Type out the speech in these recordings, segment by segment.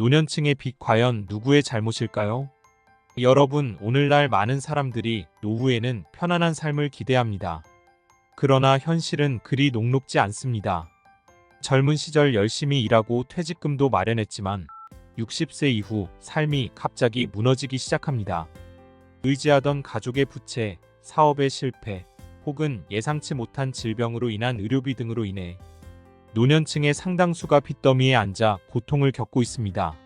노년층의 빚 과연 누구의 잘못일까요? 여러분, 오늘날 많은 사람들이 노후에는 편안한 삶을 기대합니다. 그러나 현실은 그리 녹록지 않습니다. 젊은 시절 열심히 일하고 퇴직금도 마련했지만 60세 이후 삶이 갑자기 무너지기 시작합니다. 의지하던 가족의 부채, 사업의 실패, 혹은 예상치 못한 질병으로 인한 의료비 등으로 인해 노년층의 상당수가 빚더미에 앉아 고통을 겪고 있습니다.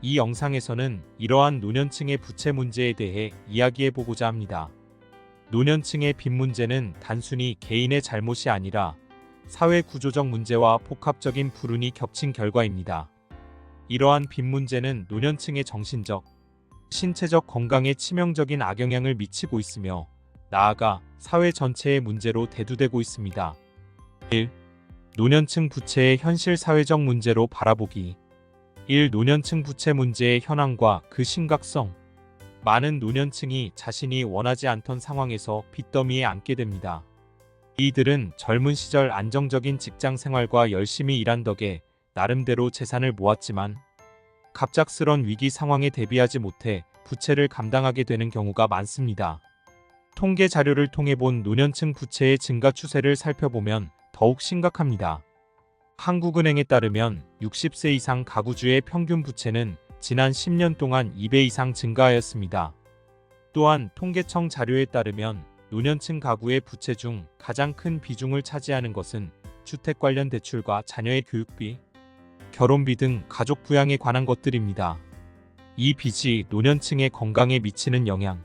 이 영상에서는 이러한 노년층의 부채 문제에 대해 이야기해 보고자 합니다. 노년층의 빚 문제는 단순히 개인의 잘못이 아니라 사회 구조적 문제와 복합적인 불운이 겹친 결과입니다. 이러한 빚 문제는 노년층의 정신적, 신체적 건강에 치명적인 악영향을 미치고 있으며 나아가 사회 전체의 문제로 대두되고 있습니다. 1. 노년층 부채의 현실 사회적 문제로 바라보기 1. 노년층 부채 문제의 현황과 그 심각성 많은 노년층이 자신이 원하지 않던 상황에서 빚더미에 앉게 됩니다. 이들은 젊은 시절 안정적인 직장 생활과 열심히 일한 덕에 나름대로 재산을 모았지만 갑작스런 위기 상황에 대비하지 못해 부채를 감당하게 되는 경우가 많습니다. 통계 자료를 통해 본 노년층 부채의 증가 추세를 살펴보면 더욱 심각합니다. 한국은행에 따르면 60세 이상 가구주의 평균 부채는 지난 10년 동안 2배 이상 증가하였습니다. 또한 통계청 자료에 따르면 노년층 가구의 부채 중 가장 큰 비중을 차지하는 것은 주택 관련 대출과 자녀의 교육비, 결혼비 등 가족 부양에 관한 것들입니다. 이 빚이 노년층의 건강에 미치는 영향,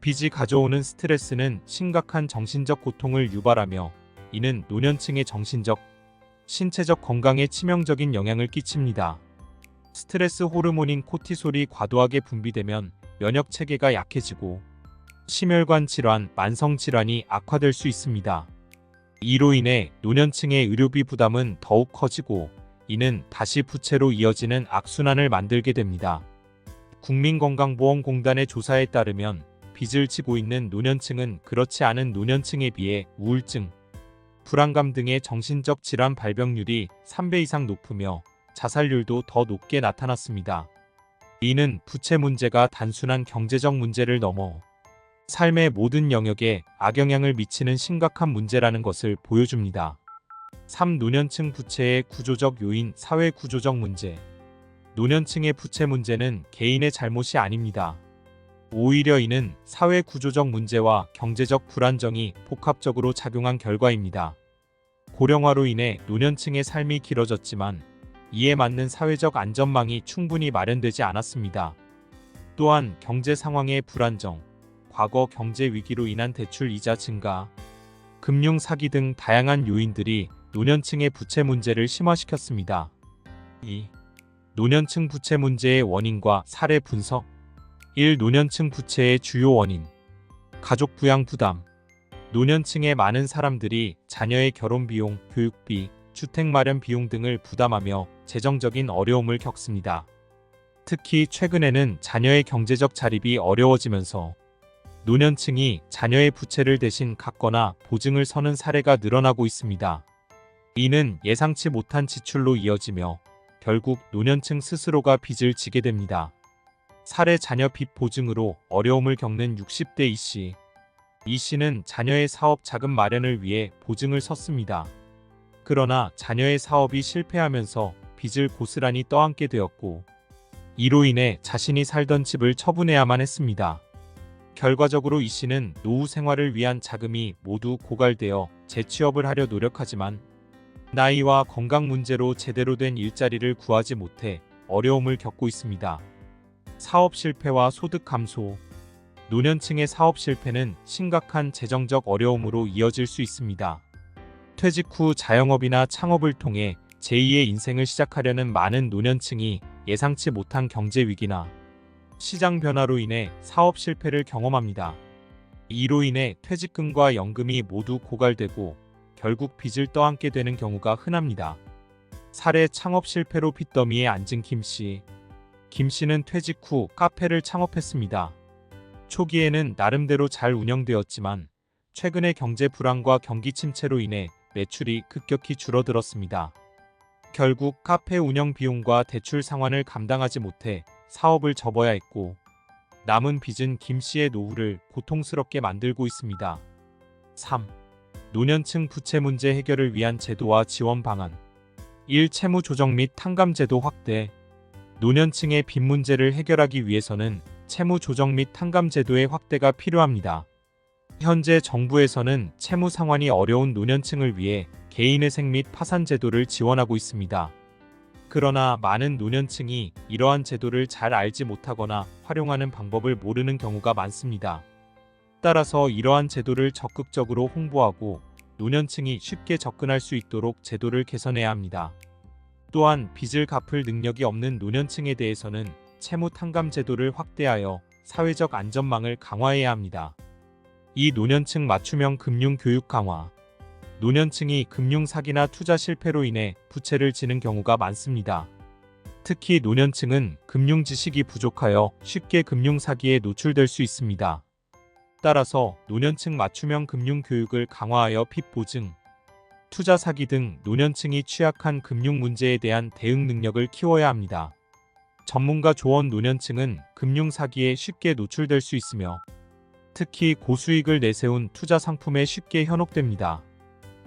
빚이 가져오는 스트레스는 심각한 정신적 고통을 유발하며 이는 노년층의 정신적, 신체적 건강에 치명적인 영향을 끼칩니다. 스트레스 호르몬인 코티솔이 과도하게 분비되면 면역 체계가 약해지고 심혈관 질환, 만성 질환이 악화될 수 있습니다. 이로 인해 노년층의 의료비 부담은 더욱 커지고 이는 다시 부채로 이어지는 악순환을 만들게 됩니다. 국민건강보험공단의 조사에 따르면 빚을 지고 있는 노년층은 그렇지 않은 노년층에 비해 우울증, 불안감 등의 정신적 질환 발병률이 3배 이상 높으며 자살률도 더 높게 나타났습니다. 이는 부채 문제가 단순한 경제적 문제를 넘어 삶의 모든 영역에 악영향을 미치는 심각한 문제라는 것을 보여줍니다. 3. 노년층 부채의 구조적 요인 사회 구조적 문제 노년층의 부채 문제는 개인의 잘못이 아닙니다. 오히려 이는 사회 구조적 문제와 경제적 불안정이 복합적으로 작용한 결과입니다. 고령화로 인해 노년층의 삶이 길어졌지만 이에 맞는 사회적 안전망이 충분히 마련되지 않았습니다. 또한 경제 상황의 불안정, 과거 경제 위기로 인한 대출 이자 증가, 금융 사기 등 다양한 요인들이 노년층의 부채 문제를 심화시켰습니다. 2. 노년층 부채 문제의 원인과 사례 분석 1. 노년층 부채의 주요 원인 가족 부양 부담 노년층의 많은 사람들이 자녀의 결혼 비용, 교육비, 주택 마련 비용 등을 부담하며 재정적인 어려움을 겪습니다. 특히 최근에는 자녀의 경제적 자립이 어려워지면서 노년층이 자녀의 부채를 대신 갚거나 보증을 서는 사례가 늘어나고 있습니다. 이는 예상치 못한 지출로 이어지며 결국 노년층 스스로가 빚을 지게 됩니다. 사례 자녀 빚 보증으로 어려움을 겪는 60대 이 씨. 이 씨는 자녀의 사업 자금 마련을 위해 보증을 섰습니다. 그러나 자녀의 사업이 실패하면서 빚을 고스란히 떠안게 되었고 이로 인해 자신이 살던 집을 처분해야만 했습니다. 결과적으로 이 씨는 노후 생활을 위한 자금이 모두 고갈되어 재취업을 하려 노력하지만 나이와 건강 문제로 제대로 된 일자리를 구하지 못해 어려움을 겪고 있습니다. 사업 실패와 소득 감소 노년층의 사업 실패는 심각한 재정적 어려움으로 이어질 수 있습니다. 퇴직 후 자영업이나 창업을 통해 제2의 인생을 시작하려는 많은 노년층이 예상치 못한 경제 위기나 시장 변화로 인해 사업 실패를 경험합니다. 이로 인해 퇴직금과 연금이 모두 고갈되고 결국 빚을 떠안게 되는 경우가 흔합니다. 사례 창업 실패로 빚더미에 앉은 김 씨. 김 씨는 퇴직 후 카페를 창업했습니다. 초기에는 나름대로 잘 운영되었지만 최근의 경제 불안과 경기 침체로 인해 매출이 급격히 줄어들었습니다. 결국 카페 운영 비용과 대출 상환을 감당하지 못해 사업을 접어야 했고 남은 빚은 김 씨의 노후를 고통스럽게 만들고 있습니다. 3. 노년층 부채 문제 해결을 위한 제도와 지원 방안 1. 채무 조정 및 탕감 제도 확대 노년층의 빚 문제를 해결하기 위해서는 채무 조정 및 탕감 제도의 확대가 필요합니다. 현재 정부에서는 채무 상환이 어려운 노년층을 위해 개인회생 및 파산 제도를 지원하고 있습니다. 그러나 많은 노년층이 이러한 제도를 잘 알지 못하거나 활용하는 방법을 모르는 경우가 많습니다. 따라서 이러한 제도를 적극적으로 홍보하고 노년층이 쉽게 접근할 수 있도록 제도를 개선해야 합니다. 또한 빚을 갚을 능력이 없는 노년층에 대해서는 채무 탕감 제도를 확대하여 사회적 안전망을 강화해야 합니다. 이 노년층 맞춤형 금융 교육 강화. 노년층이 금융 사기나 투자 실패로 인해 부채를 지는 경우가 많습니다. 특히 노년층은 금융 지식이 부족하여 쉽게 금융 사기에 노출될 수 있습니다. 따라서 노년층 맞춤형 금융 교육을 강화하여 빚 보증, 투자 사기 등 노년층이 취약한 금융 문제에 대한 대응 능력을 키워야 합니다. 전문가 조언 노년층은 금융 사기에 쉽게 노출될 수 있으며 특히 고수익을 내세운 투자 상품에 쉽게 현혹됩니다.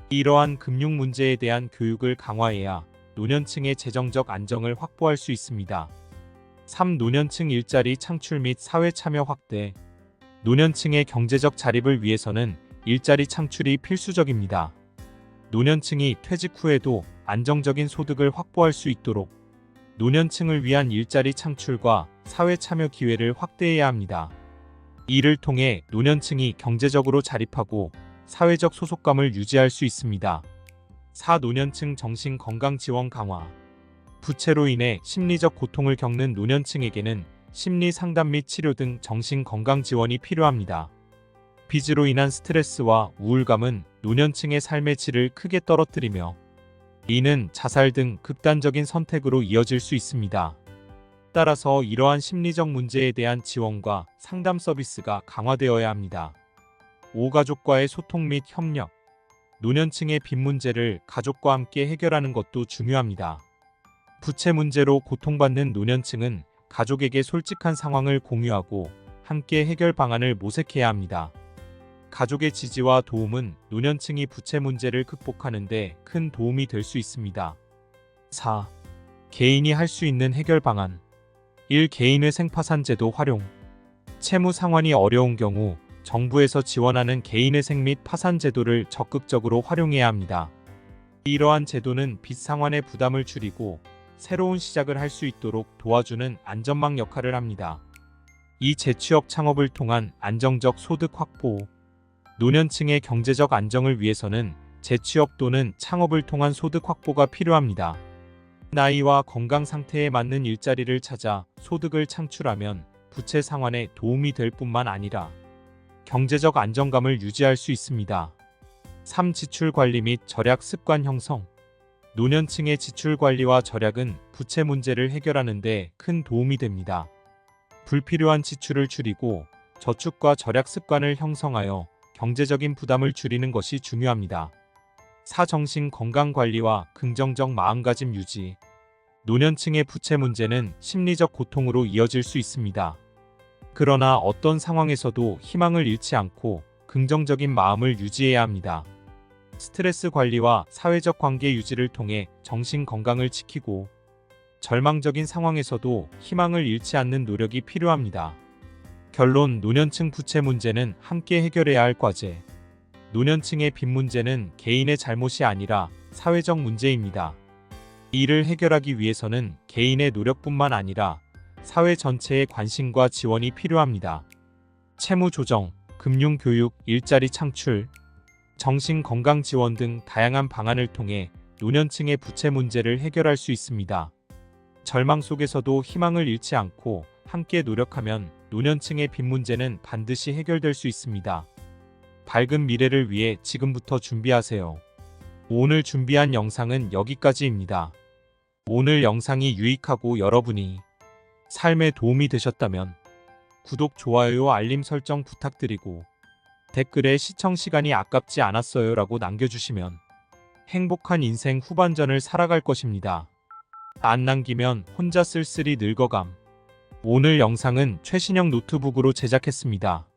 이러한 금융 문제에 대한 교육을 강화해야 노년층의 재정적 안정을 확보할 수 있습니다. 3. 노년층 일자리 창출 및 사회 참여 확대 노년층의 경제적 자립을 위해서는 일자리 창출이 필수적입니다. 노년층이 퇴직 후에도 안정적인 소득을 확보할 수 있도록 노년층을 위한 일자리 창출과 사회 참여 기회를 확대해야 합니다. 이를 통해 노년층이 경제적으로 자립하고 사회적 소속감을 유지할 수 있습니다. 4. 노년층 정신 건강 지원 강화 부채로 인해 심리적 고통을 겪는 노년층에게는 심리 상담 및 치료 등 정신 건강 지원이 필요합니다. 빚으로 인한 스트레스와 우울감은 노년층의 삶의 질을 크게 떨어뜨리며 이는 자살 등 극단적인 선택으로 이어질 수 있습니다. 따라서 이러한 심리적 문제에 대한 지원과 상담 서비스가 강화되어야 합니다. 5. 가족과의 소통 및 협력 노년층의 빚 문제를 가족과 함께 해결하는 것도 중요합니다. 부채 문제로 고통받는 노년층은 가족에게 솔직한 상황을 공유하고 함께 해결 방안을 모색해야 합니다. 가족의 지지와 도움은 노년층이 부채 문제를 극복하는 데 큰 도움이 될 수 있습니다. 4. 개인이 할 수 있는 해결 방안 1. 개인의 생파산 제도 활용 채무 상환이 어려운 경우 정부에서 지원하는 개인회생 및 파산 제도를 적극적으로 활용해야 합니다. 이러한 제도는 빚 상환의 부담을 줄이고 새로운 시작을 할 수 있도록 도와주는 안전망 역할을 합니다. 이 재취업 창업을 통한 안정적 소득 확보, 노년층의 경제적 안정을 위해서는 재취업 또는 창업을 통한 소득 확보가 필요합니다. 나이와 건강 상태에 맞는 일자리를 찾아 소득을 창출하면 부채 상환에 도움이 될 뿐만 아니라 경제적 안정감을 유지할 수 있습니다. 3. 지출 관리 및 절약 습관 형성 노년층의 지출 관리와 절약은 부채 문제를 해결하는 데 큰 도움이 됩니다. 불필요한 지출을 줄이고 저축과 절약 습관을 형성하여 경제적인 부담을 줄이는 것이 중요합니다. 사정신 건강 관리와 긍정적 마음가짐 유지. 노년층의 부채 문제는 심리적 고통으로 이어질 수 있습니다. 그러나 어떤 상황에서도 희망을 잃지 않고 긍정적인 마음을 유지해야 합니다. 스트레스 관리와 사회적 관계 유지를 통해 정신 건강을 지키고 절망적인 상황에서도 희망을 잃지 않는 노력이 필요합니다. 결론 노년층 부채 문제는 함께 해결해야 할 과제. 노년층의 빚 문제는 개인의 잘못이 아니라 사회적 문제입니다. 이를 해결하기 위해서는 개인의 노력뿐만 아니라 사회 전체의 관심과 지원이 필요합니다. 채무 조정, 금융 교육, 일자리 창출, 정신 건강 지원 등 다양한 방안을 통해 노년층의 부채 문제를 해결할 수 있습니다. 절망 속에서도 희망을 잃지 않고 함께 노력하면 노년층의 빚 문제는 반드시 해결될 수 있습니다. 밝은 미래를 위해 지금부터 준비하세요. 오늘 준비한 영상은 여기까지입니다. 오늘 영상이 유익하고 여러분이 삶에 도움이 되셨다면 구독, 좋아요, 알림 설정 부탁드리고 댓글에 시청 시간이 아깝지 않았어요 라고 남겨주시면 행복한 인생 후반전을 살아갈 것입니다. 안 남기면 혼자 쓸쓸히 늙어감. 오늘 영상은 최신형 노트북으로 제작했습니다.